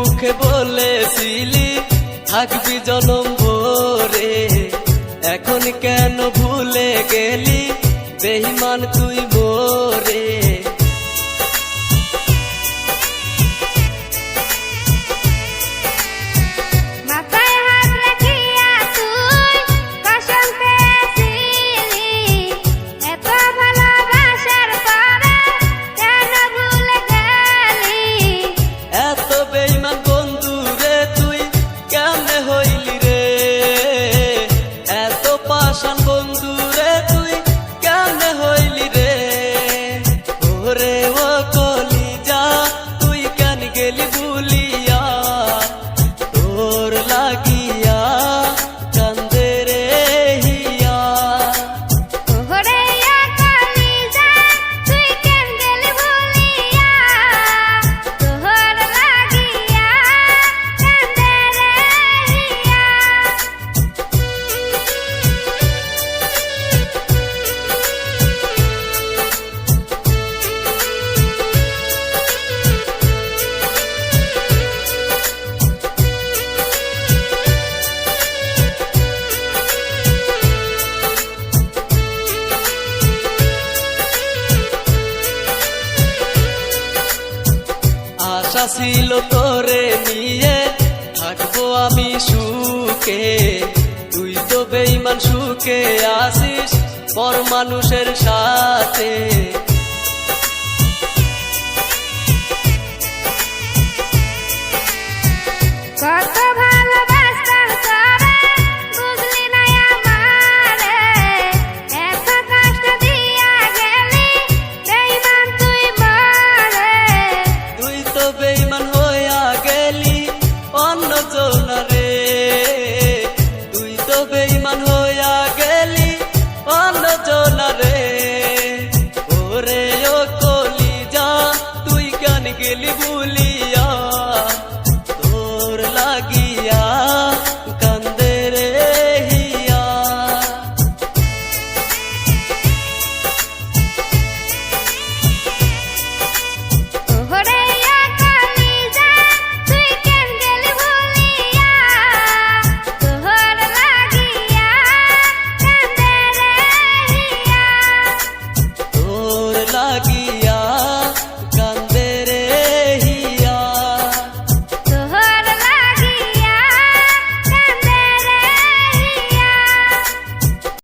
মুখে বলেছিলি থাকবি জনম ভরে। এখন কেন ভুলে গেলি? বেহিমান তুই পাশান বন্ধু রে তুই আশা ছিল তোরে নিয়ে, থাকব আমি সুখে। তুই তো বেইমান সুখে আসিস, পর মানুষের সাথে। রচনা রে।